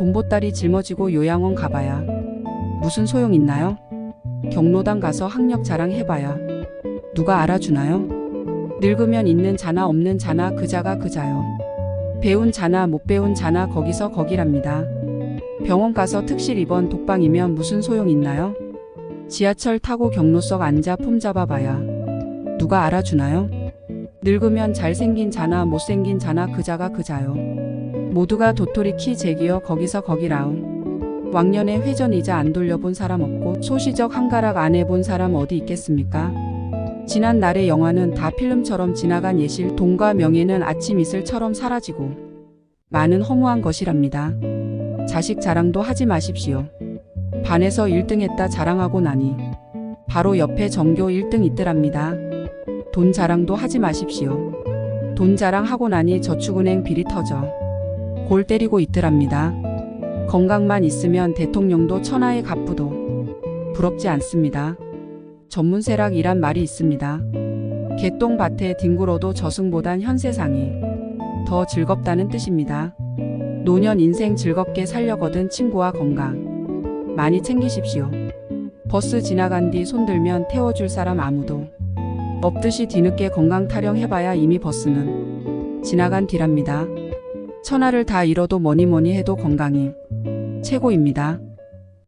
돈보따리 짊어지고 요양원 가봐야 무슨 소용 있나요? 경로당 가서 학력 자랑 해봐야 누가 알아주나요? 늙으면 있는 자나 없는 자나 그자가 그자요. 배운 자나 못 배운 자나 거기서 거기랍니다. 병원 가서 특실 입원 독방이면 무슨 소용 있나요? 지하철 타고 경로석 앉아 폼 잡아봐야 누가 알아주나요? 늙으면 잘생긴 자나 못생긴 자나 그자가 그자요. 모두가 도토리 키 제기어 거기서 거기라움. 왕년에 회전이자 안 돌려본 사람 없고 소시적 한가락 안 해본 사람 어디 있겠습니까? 지난 날의 영화는 다 필름처럼 지나간 예실 돈과 명예는 아침 이슬처럼 사라지고 많은 허무한 것이랍니다. 자식 자랑도 하지 마십시오. 반에서 1등 했다 자랑하고 나니 바로 옆에 전교 1등 있더랍니다. 돈 자랑도 하지 마십시오. 돈 자랑하고 나니 저축은행 비리 터져 골 때리고 있더랍니다. 건강만 있으면 대통령도 천하의 갑부도 부럽지 않습니다. 전문세락이란 말이 있습니다. 개똥밭에 뒹굴어도 저승보단 현세상이 더 즐겁다는 뜻입니다. 노년 인생 즐겁게 살려거든 친구와 건강 많이 챙기십시오. 버스 지나간 뒤 손들면 태워줄 사람 아무도 없듯이 뒤늦게 건강 타령해봐야 이미 버스는 지나간 뒤랍니다. 천하를 다 잃어도 뭐니 뭐니 해도 건강이 최고입니다.